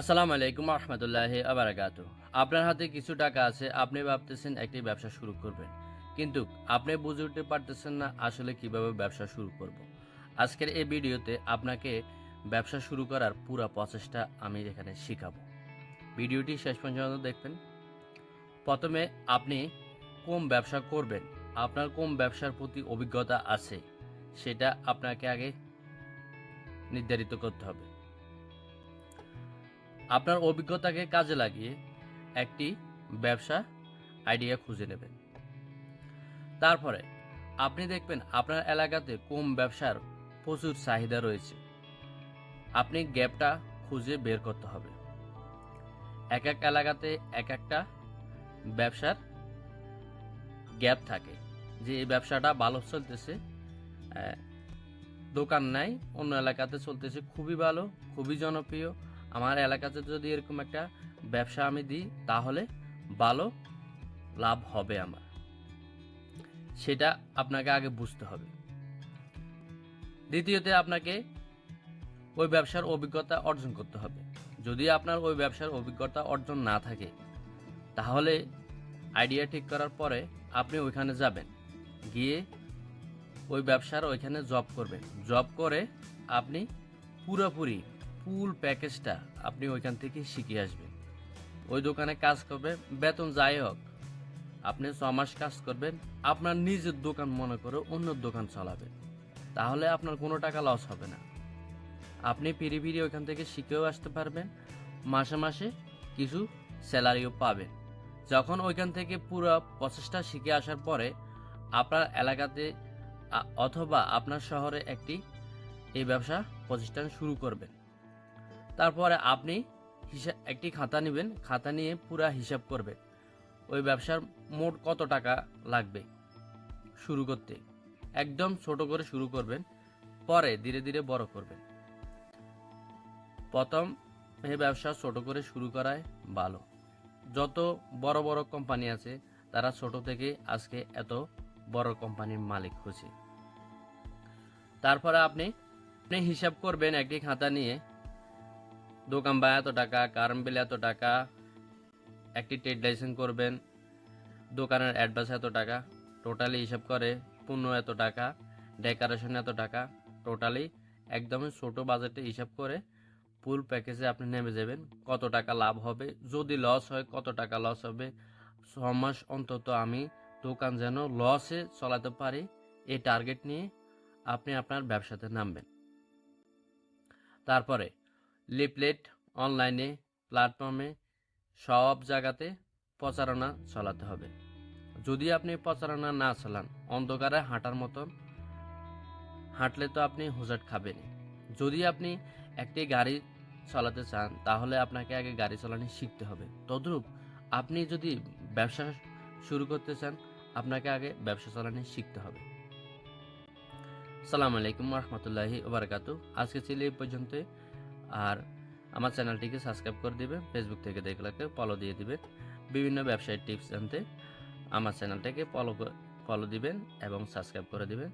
আসসালামু আলাইকুম রহমতুল্লাহ আবারাকাতু। আপনার হাতে কিছু টাকা আছে, আপনি ভাবতেছেন একটি ব্যবসা শুরু করবেন। কিন্তু আপনি বুঝে উঠতে পারতেছেন না আসলে কীভাবে ব্যবসা শুরু করব। আজকের এই ভিডিওতে আপনাকে ব্যবসা শুরু করার পুরো প্রচেষ্টা আমি এখানে শেখাবো। ভিডিওটি শেষ পর্যন্ত দেখবেন। প্রথমে আপনি কোন ব্যবসা করবেন, আপনার কোন ব্যবসার প্রতি অভিজ্ঞতা আছে, সেটা আপনাকে আগে নির্ধারিত করতে হবে। আপনার অভিজ্ঞতাকে কাজে লাগিয়ে একটি ব্যবসা আইডিয়া খুঁজে নেবেন। তারপরে আপনি দেখবেন আপনার এলাকাতে কোন ব্যবসার প্রচুর চাহিদা রয়েছে। আপনি গ্যাপটা খুঁজে বের করতে হবে। এক এক এলাকাতে এক একটা ব্যবসার গ্যাপ থাকে যে এই ব্যবসাটা ভালো চলতেছে দোকান নাই, অন্য এলাকাতে চলতেছে খুবই ভালো, খুবই জনপ্রিয় আমার এলাকাতে যদি এরকম একটা ব্যবসা আমি দিই, তাহলে ভালো লাভ হবে আমার। সেটা আপনাকে আগে বুঝতে হবে। দ্বিতীয়তে আপনাকে ওই ব্যবসার অভিজ্ঞতা অর্জন করতে হবে। যদি আপনার ওই ব্যবসার অভিজ্ঞতা অর্জন না থাকে, তাহলে আইডিয়া ঠিক করার পরে আপনি ওইখানে যাবেন। গিয়ে ওই ব্যবসার ওইখানে জব করবেন। জব করে আপনি পুরোপুরি ফুল প্যাকেজটা আপনি ওইখান থেকে শিখে আসবেন। ওই দোকানে কাজ করবে, বেতন যাই হোক, আপনি ছ মাস কাজ করবেন, আপনার নিজের দোকান মনে করে অন্য দোকান চালাবেন। তাহলে আপনার কোনো টাকা লস হবে না। আপনি ফিরে ফিরে ওইখান থেকে শিখেও আসতে পারবেন, মাসে মাসে কিছু স্যালারিও পাবেন। যখন ওইখান থেকে পুরো প্রচেষ্টা শিখে আসার পরে আপনার এলাকাতে অথবা আপনার শহরে একটি এই ব্যবসা প্রতিষ্ঠান শুরু করবেন। তারপরে আপনি হিসাব একটি খাতা নেবেন, খাতা নিয়ে পুরা হিসাব করবেন ওই ব্যবসার মোট কত টাকা লাগবে শুরু করতে। একদম ছোট করে শুরু করবেন, পরে ধীরে ধীরে বড় করবেন। প্রথম এ ব্যবসা ছোট করে শুরু করায় ভালো। যত বড় বড় কোম্পানি আছে, তারা ছোট থেকে আজকে এত বড় কোম্পানির মালিক হয়েছে তারপরে আপনি আপনি হিসাব করবেন একটি খাতা নিয়ে দোকান বা এত টাকা কারেন্ট বিল এত টাকা, একটি ট্রেড লাইসেন্স করবেন, দোকানের অ্যাডভান্স এত টাকা টোটালি হিসাব করে পণ্য এত টাকা ডেকোরেশন এত টাকা টোটালি একদমই ছোট বাজেটে হিসাব করে ফুল প্যাকেজে আপনি নেমে যাবেন, কত টাকা লাভ হবে, যদি লস হয় কত টাকা লস হবে ছ মাস অন্তত আমি দোকান যেন লসে চলাতে পারি, এই টার্গেট নিয়ে আপনি আপনার ব্যবসাতে নামবেন। তারপরে লিফলেট, অনলাইনে, প্ল্যাটফর্মে, সব জায়গাতে প্রচারণা চালাতে হবে। যদি আপনি প্রচারণা না চালান, অন্ধকারে হাঁটার মতন হাঁটলে তো আপনি হুজাট খাবেন যদি আপনি একটি গাড়ি চালাতে চান, তাহলে আপনাকে আগে গাড়ি চালানো শিখতে হবে। তদ্রূপ আপনি যদি ব্যবসা শুরু করতে চান, আপনাকে আগে ব্যবসা চালানো শিখতে হবে। সালাম আলাইকুম রহমতুল্লাহি ওবরাকাতু আজকে ছিল এই পর্যন্ত আর আমার চ্যানেলটিকে সাবস্ক্রাইব করে দিবে ফেসবুক থেকে দেখলে ফলো দিয়ে দিবেন বিভিন্ন ব্যবসায়িক টিপস জানতে আমার চ্যানেলটাকে ফলো ফলো দিবেন এবং সাবস্ক্রাইব করে দিবেন।